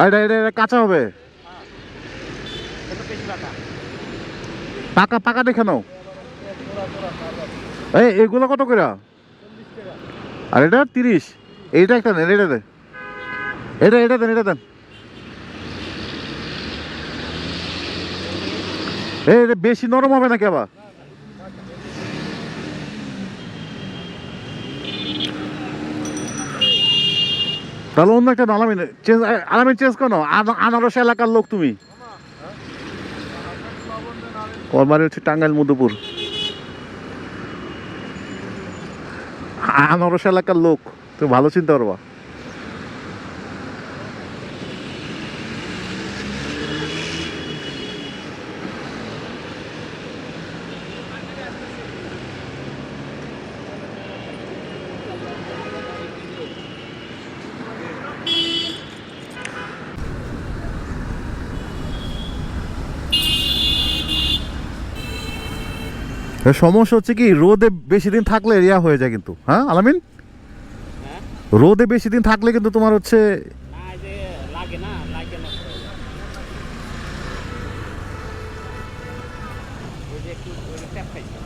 আর, এটা এটা কাঁচা হবে। পাকা পাকা দেখে নাও। এই, এগুলো কত করে? আর এটা তিরিশ। এইটা একটা দেন এটা দেন। এটা এটা দেন এটা দেন। এই বেশি নরম হবে নাকি আবার? তাহলে অন্য একটা আলামিন চেঞ্জ আলামিন চেঞ্জ করো, আনা- আনারস এলাকার লোক তুমি। ওর বাড়ি হচ্ছে টাঙ্গাইল, মধুপুর। আনারস এলাকার লোক, তুমি ভালো চিন্তা পারবা সমস্যা হচ্ছে কি রোদে বেশি দিন থাকলে ইয়া হয়ে যায় কিন্তু হ্যাঁ আলামিন রোদে বেশি দিন থাকলে কিন্তু তোমার হচ্ছে না এই যে লাগে না লাগে না ওই যে একটু ওই যে ট্যাপ খাইছে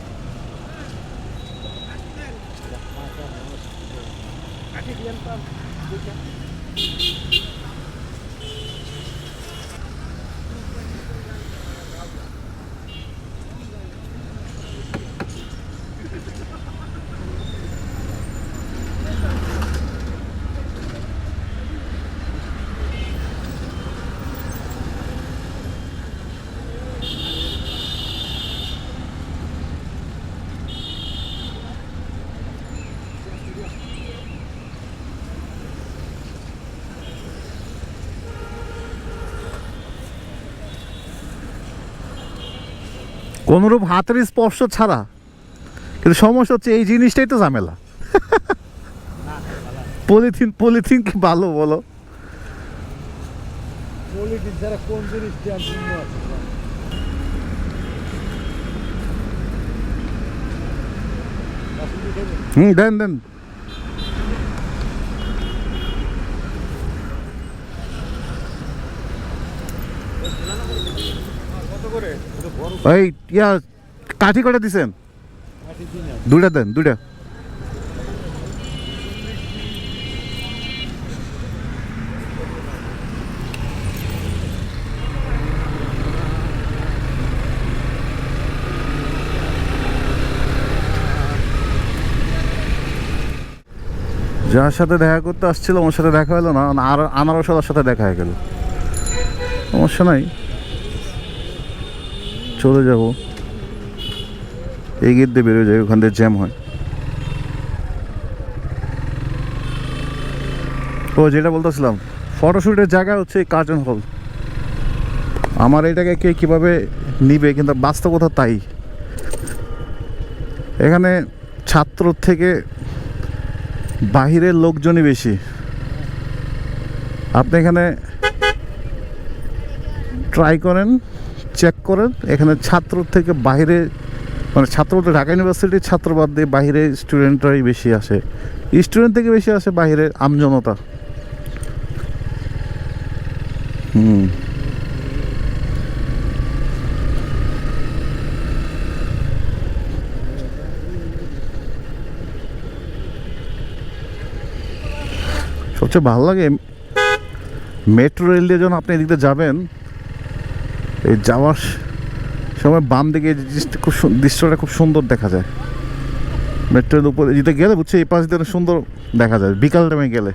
কাঠি দিলেন তো দুইটা কোনোরূপ হাতের স্পর্শ ছাড়া। কিন্তু সমস্যা হচ্ছে এই জিনিসটাই তো ঝামেলা। পলিথিন পলিথিন কি ভালো বলো? হুম দেন দেন কত করে এটা বড় ওই ইয়া, কাঠি করে দিছেন? কাঠি দিন, দুইটা। যার সাথে দেখা করতে আসছিল ওর সাথে দেখা হলো না, আর আনারসালার সাথে দেখা হয়ে গেল। সমস্যা নাই। চলে যাব। এই গেট দিয়ে বেরোয় যায় ওখান দিয়ে জ্যাম হয়। ও, যেটা বলতেছিলাম ফটোশ্যুটের জায়গা হচ্ছে কার্টন হল আমার এটাকে কে কীভাবে নিবে, কিন্তু বাস্তবতা তাই। এখানে ছাত্র থেকে বাহিরের লোকজনই বেশি। আপনি এখানে ট্রাই করেন। চেক করেন। এখানে ছাত্র থেকে বাইরে মানে ছাত্র বলতে ঢাকা ইউনিভার্সিটির ছাত্র বাদ দিয়ে বাইরে স্টুডেন্টরাই বেশি আসে। স্টুডেন্ট থেকে বেশি আসে বাইরে আমজনতা। হুম। সবচেয়ে ভালো লাগে মেট্রো রেল দিয়ে যখন আপনি এদিক দিয়ে যাবেন এই যাওয়ার সময় বাম দিকে খুব দৃশ্যটা খুব সুন্দর দেখা যায়। মেট্রোর উপরে যেতে গেলে বুঝছি, এই পাশ দিয়ে সুন্দর দেখা যায়, বিকাল টাইমে গেলে।